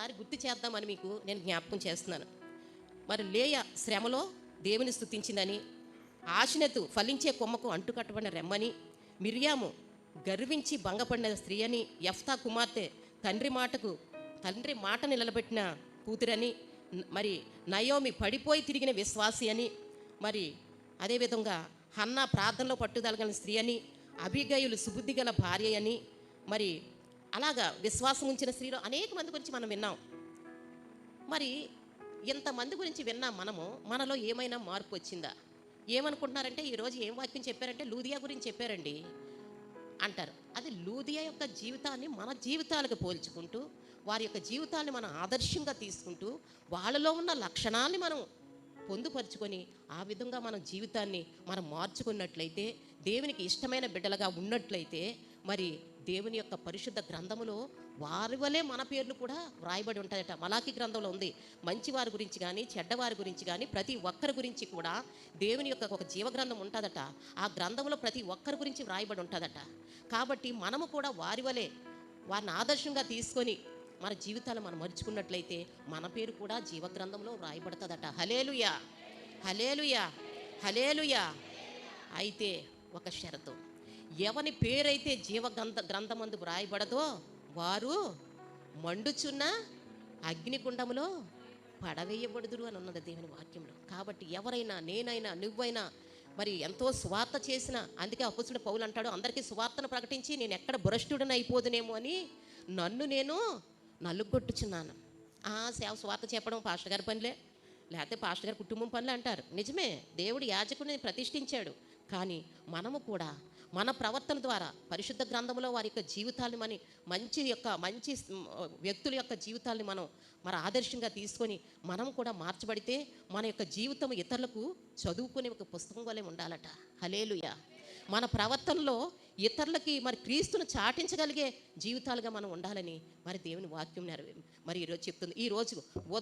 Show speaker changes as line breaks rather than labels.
ఒకసారి గుర్తు చేద్దామని మీకు నేను జ్ఞాపకం చేస్తున్నాను. మరి లేయ శ్రమలో దేవుని స్తుతించిందని ఆశనతు ఫలించే కొమ్మకు అంటుకట్టబడిన రెమ్మని మిరియాము గర్వించి భంగపడిన స్త్రీ అని యఫ్తా కుమార్తె తండ్రి మాటకు తండ్రి మాట నిలబెట్టిన కూతురని మరి నయోమి పడిపోయి తిరిగిన విశ్వాసి అని మరి అదేవిధంగా హన్నా ప్రార్థనలో పట్టుదలగిన స్త్రీ అని అభిగయులు సుబుద్ధి గల భార్య అని మరి అలాగా విశ్వాసం ఉంచిన స్త్రీలో అనేక మంది గురించి మనం విన్నాం. మరి ఇంతమంది గురించి విన్నాం మనము మనలో ఏమైనా మార్పు వచ్చిందా? ఏమనుకుంటున్నారంటే ఈరోజు ఏం వాక్యం చెప్పారంటే లూదియా గురించి చెప్పారండి అంటారు. అది లూదియా యొక్క జీవితాన్ని మన జీవితాలకు పోల్చుకుంటూ వారి యొక్క జీవితాన్ని మనం ఆదర్శంగా తీసుకుంటూ వాళ్ళలో ఉన్న లక్షణాన్ని మనం పొందుపరుచుకొని ఆ విధంగా మన జీవితాన్ని మనం మార్చుకున్నట్లయితే దేవునికి ఇష్టమైన బిడ్డలుగా ఉన్నట్లయితే మరి దేవుని యొక్క పరిశుద్ధ గ్రంథములో వారి వలె మన పేర్లు కూడా వ్రాయబడి ఉంటాయట. మలాకి గ్రంథంలో ఉంది. మంచి వారి గురించి కానీ చెడ్డవారి గురించి కానీ ప్రతి ఒక్కరి గురించి కూడా దేవుని యొక్క ఒక జీవగ్రంథం ఉంటుందట. ఆ గ్రంథంలో ప్రతి ఒక్కరి గురించి వ్రాయబడి ఉంటుందట. కాబట్టి మనము కూడా వారి వలె వారిని ఆదర్శంగా తీసుకొని మన జీవితాలు మనం మరుచుకున్నట్లయితే మన పేరు కూడా జీవగ్రంథంలో వ్రాయబడుతుందట. హలేలుయా హలేలుయా హలేలుయా అయితే ఒక షరతు. ఎవని పేరైతే జీవ గ్రంథ గ్రంథమందు వ్రాయబడదో వారు మండుచున్న అగ్నికుండములో పడవేయబడుదురు అని ఉన్నది దేవుని వాక్యంలో. కాబట్టి ఎవరైనా నేనైనా నువ్వైనా మరి ఎంతో స్వార్థ చేసిన అందుకే అప్పుసిన పౌలు అంటాడు అందరికీ స్వార్థను ప్రకటించి నేను ఎక్కడ భ్రష్టుడని అయిపోదునేమో అని నన్ను నేను నలుగొట్టుచున్నాను. ఆ సేవ స్వార్థ చెప్పడం పాస్టర్ గారి పనిలే లేకపోతే పాస్టర్ గారి కుటుంబం పనులు అంటారు. నిజమే దేవుడు యాజకుడిని ప్రతిష్ఠించాడు. కానీ మనము కూడా మన ప్రవర్తన ద్వారా పరిశుద్ధ గ్రంథంలో వారి యొక్క జీవితాన్ని మన మంచి యొక్క మంచి వ్యక్తుల యొక్క జీవితాన్ని మనం మన ఆదర్శంగా తీసుకొని మనం కూడా మార్చబడితే మన యొక్క జీవితం ఇతరులకు చదువుకునే ఒక పుస్తకం వలె ఉండాలట. హలేలుయ మన ప్రవర్తనలో ఇతరులకి మరి క్రీస్తును చాటించగలిగే జీవితాలుగా మనం ఉండాలని మరి దేవుని వాక్యం నెరవే మరి ఈరోజు చెప్తుంది. ఈరోజు ఉదయం